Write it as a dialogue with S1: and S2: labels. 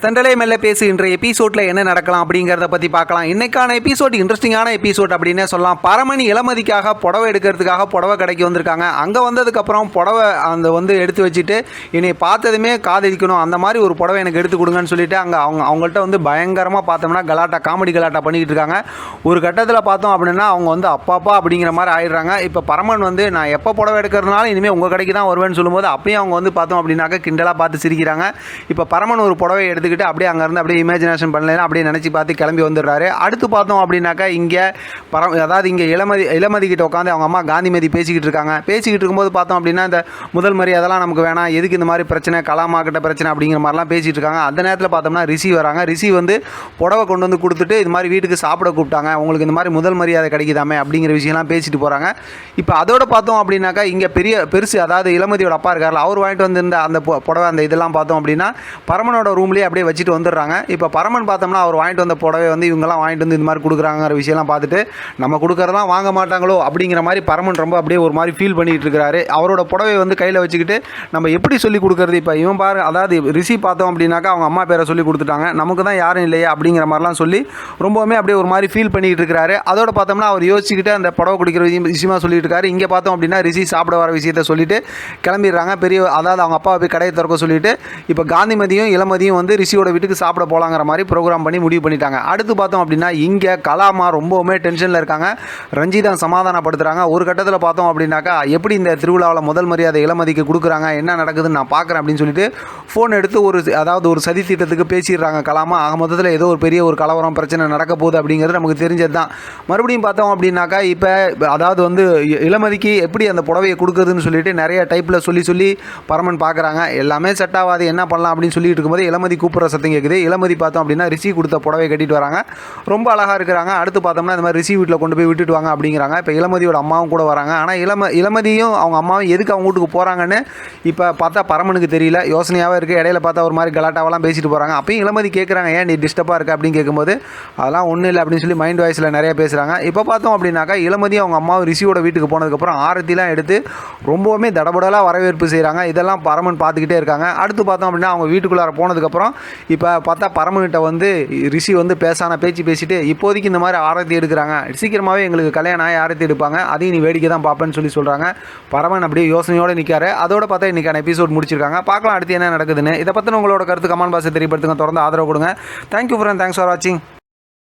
S1: சென்ட்ரலே மெல்ல பேசு இன்றைய எபிசோட்ல என்ன நடக்கலாம் அப்படிங்கிறத பற்றி பார்க்கலாம். இன்னைக்கான எபிசோட் இன்ட்ரெஸ்டிங்கான எபிசோட் அப்படின்னே சொல்லலாம். பரமணி இளமதிக்காக புடவை எடுக்கிறதுக்காக புடவை கடைக்கு வந்திருக்காங்க. அங்கே வந்ததுக்கப்புறம் புடவை அந்த வந்து எடுத்து வச்சுட்டு என்னை பார்த்ததுமே காதலிக்கணும். அந்த மாதிரி ஒரு புடவை எனக்கு எடுத்து கொடுங்கன்னு சொல்லிட்டு அங்கே அவங்க அவங்கள்ட்ட வந்து பயங்கரமாக பார்த்தோம்னா கலாட்டா காமெடி கலாட்டா பண்ணிக்கிட்டு இருக்காங்க. ஒரு கட்டத்தில் பார்த்தோம் அப்படின்னா அவங்க வந்து அப்பாப்பா அப்படிங்கிற மாதிரி ஆயிடுறாங்க. இப்போ பரமன் வந்து நான் எப்போ புடவை எடுக்கிறதுனால இனிமேல் உங்கள் கடைக்கு தான் வருவேன்னு சொல்லும்போது அப்பயும் அவங்க வந்து பார்த்தோம் அப்படின்னாக்க கிண்டலாக பார்த்து சிரிக்கிறாங்க. இப்போ பரமன் ஒரு புடவை பார்த்துக்கிட்டு அப்படியே அங்கேருந்து அப்படியே இமேஜினேஷன் பண்ணலைன்னா அப்படியே நினச்சி பார்த்து கிளம்பி வந்துடுறாரு. அடுத்து பார்த்தோம் அப்படின்னாக்கா இங்கே பரம் அதாவது இங்கே இளமதி இளமதி கிட்ட உட்காந்து அவங்க அம்மா காந்திமதி பேசிக்கிட்டு இருக்காங்க. பேசிக்கிட்டு இருக்கும்போது பார்த்தோம் அப்படின்னா இந்த முதல் மாதிரி அதெல்லாம் நமக்கு வேணாம். எதுக்கு இந்த மாதிரி பிரச்சனை? கலாமா கிட்ட பிரச்சனை அப்படிங்கிற மாதிரிலாம் பேசிகிட்டு இருக்காங்க. அந்த நேரத்தில் பார்த்தோம்னா ரிஷி வராங்க. ரிஷி வந்து புடவை கொண்டு வந்து கொடுத்துட்டு இது மாதிரி வீட்டுக்கு சாப்பிட கூப்பிட்டாங்க. உங்களுக்கு இந்த மாதிரி முதல் மரியாதை கிடைக்குதாமே? அப்படிங்கிற விஷயம்லாம் பேசிட்டு போகிறாங்க இப்போ அதோட பார்த்தோம் அப்படின்னாக்கா இங்கே பெரிய பெருசு அதாவது இளமதியோட அப்பா இருக்கார்ல அவர் வாங்கிட்டு வந்திருந்த அந்த புடவை அந்த இதெல்லாம் பார்த்தோம் அப்படின்னா பரமனோட ரூம்லேயே அப்படியே வச்சுட்டு வந்துடுறாங்க. இப்போ பரமன் பார்த்தோம்னா அவர் வாங்கிட்டு வந்த புடவை வந்து இவங்கெல்லாம் வாங்கிட்டு வந்து இந்த மாதிரி கொடுக்குறாங்கிற விஷயம்லாம் பார்த்துட்டு நம்ம கொடுக்குறதெல்லாம் வாங்க மாட்டாங்களோ அப்படிங்கிற மாதிரி பரமன் ரொம்ப அப்படியே ஒரு மாதிரி ஃபீல் பண்ணிகிட்டு இருக்கிறாரு. அவரோட புடவை வந்து கையில் வச்சுக்கிட்டு நம்ம எப்படி சொல்லி கொடுக்குறது? இப்போ இவன் பாரு அதாவது ரிஷி பார்த்தோம் அப்படின்னாக்கா அவங்க அம்மா பேரை சொல்லி கொடுத்துட்டாங்க. நமக்கு தான் யாரும் இல்லையே அப்படிங்கிற மாதிரிலாம் சொல்லி ரொம்பவுமே அப்படியே ஒரு மாதிரி ஃபீல் பண்ணிகிட்டு இருக்கிறாரு. அதோட பார்த்தோம்னா அவர் யோசிச்சுக்கிட்டு அந்த புடவை குடிக்கிற விஷயம் விஷயமா சொல்லிட்டு இருக்காரு. இங்கே பார்த்தோம் அப்படின்னா ரிஷி சாப்பிட வர விஷயத்த சொல்லிட்டு கிளம்பிடுறாங்க. பெரிய அதாவது அவங்க அப்பாவை போய் கடையை திறக்க சொல்லிட்டு இப்போ காந்திமதியும் இளமதியும் வந்து ரிஷியோட வீட்டுக்கு சாப்பிட போகலாங்கிற மாதிரி ப்ரோக்ராம் பண்ணி முடிவு பண்ணிட்டாங்க. அடுத்து பார்த்தோம் அப்படின்னா இங்கே கலாமா ரொம்பவுமே டென்ஷனில் இருக்காங்க. ரஞ்சிதா சமாதானப்படுத்துகிறாங்க ஒரு கட்டத்தில் பார்த்தோம் அப்படின்னாக்கா எப்படி இந்த திருவிழாவில் முதல் மரியாதை இளமதிக்கு கொடுக்குறாங்க என்ன நடக்குதுன்னு நான் பார்க்குறேன் அப்படின்னு சொல்லிட்டு ஃபோன் எடுத்து ஒரு அதாவது ஒரு சதி திட்டத்துக்கு பேசிடுறாங்க கலாமா. ஆக மொத்தத்தில் ஏதோ ஒரு பெரிய ஒரு கலவரம் பிரச்சனை நடக்க போகுது அப்படிங்கிறது நமக்கு தெரிஞ்சது தான். மறுபடியும் பார்த்தோம் அப்படின்னாக்கா இப்போ அதாவது வந்து இளமதிக்கு எப்படி அந்த புடவையை கொடுக்குறதுன்னு சொல்லிட்டு நிறைய டைப்பில் சொல்லி சொல்லி பரமன் பார்க்குறாங்க. எல்லாமே செட் ஆகாது என்ன பண்ணலாம் அப்படின்னு சொல்லிட்டு இருக்கும்போது இளமதி கற்பூர சத்தம் கேட்குது இளமதி பார்த்தோம் அப்படின்னா ரிஷி கொடுத்த புடவை கட்டிட்டு வராங்க. ரொம்ப அழகாக இருக்கிறாங்க. அடுத்து பார்த்தோம்னா இந்த மாதிரி ரிஷி வீட்டில் கொண்டு போய் விட்டுட்டு வாங்க அப்படிங்கிறாங்க. இப்போ இளமதியோட அம்மாவும் கூட வராங்க. ஆனால் இளம இளமதியும் அவங்க அம்மாவும் எதுக்கு அவங்க வீட்டுக்கு போகிறாங்கன்னு இப்போ பார்த்தா பரமனுக்கு தெரியல. யோசனையாகவே இருக்குது இடையில பார்த்தா ஒரு மாதிரி கலாட்டாவெல்லாம் பேசிட்டு போகிறாங்க அப்பயும் இளமதி கேட்குறாங்க ஏன் நீ டிஸ்டர்பாக இருக்க? அப்படின்னு கேட்கும்போது அதெல்லாம் ஒன்றும் இல்லை அப்படின்னு சொல்லி மைண்ட் வாய்ஸில் நிறைய பேசுகிறாங்க இப்போ பார்த்தோம் அப்படின்னாக்கா இளமதி அவங்க அம்மாவும் ரிஷியோட வீட்டுக்கு போனதுக்கப்புறம் ஆரத்திலாம் எடுத்து ரொம்பவுமே தடபடலாக வரவேற்பு செய்கிறாங்க இதெல்லாம் பரமன் பார்த்துக்கிட்டே இருக்காங்க. அடுத்து பார்த்தோம் அப்படின்னா அவங்க வீட்டுக்குள்ளார போனதுக்கப்புறம் இப்போ பார்த்தா பரமன்கிட்ட வந்து ரிஷி வந்து பேசான பேச்சு பேசிட்டு இப்போதைக்கு இந்த மாதிரி ஆரத்தி எடுக்கிறாங்க. சீக்கிரமாகவே எங்களுக்கு கல்யாணம் ஆகி ஆரத்தி எடுப்பாங்க. அதையும் நீ வேடிக்கை தான் பார்ப்பேன்னு சொல்லி சொல்கிறாங்க பரமன் அப்படியே யோசனையோடு நிற்காரு அதோட பார்த்தா இன்றைக்கான எபிசோட் முடிச்சிருக்காங்க. பார்க்கலாம் அடுத்து என்ன நடக்குதுன்னு. இதை பற்றின உங்களோட கருத்து கமான் பாசை தெரியப்படுத்துங்க. தொடர்ந்து ஆதரவு கொடுங்க. தேங்க்யூ ஃப்ரெண்ட் தேங்க்ஸ் ஃபார் வாட்சிங்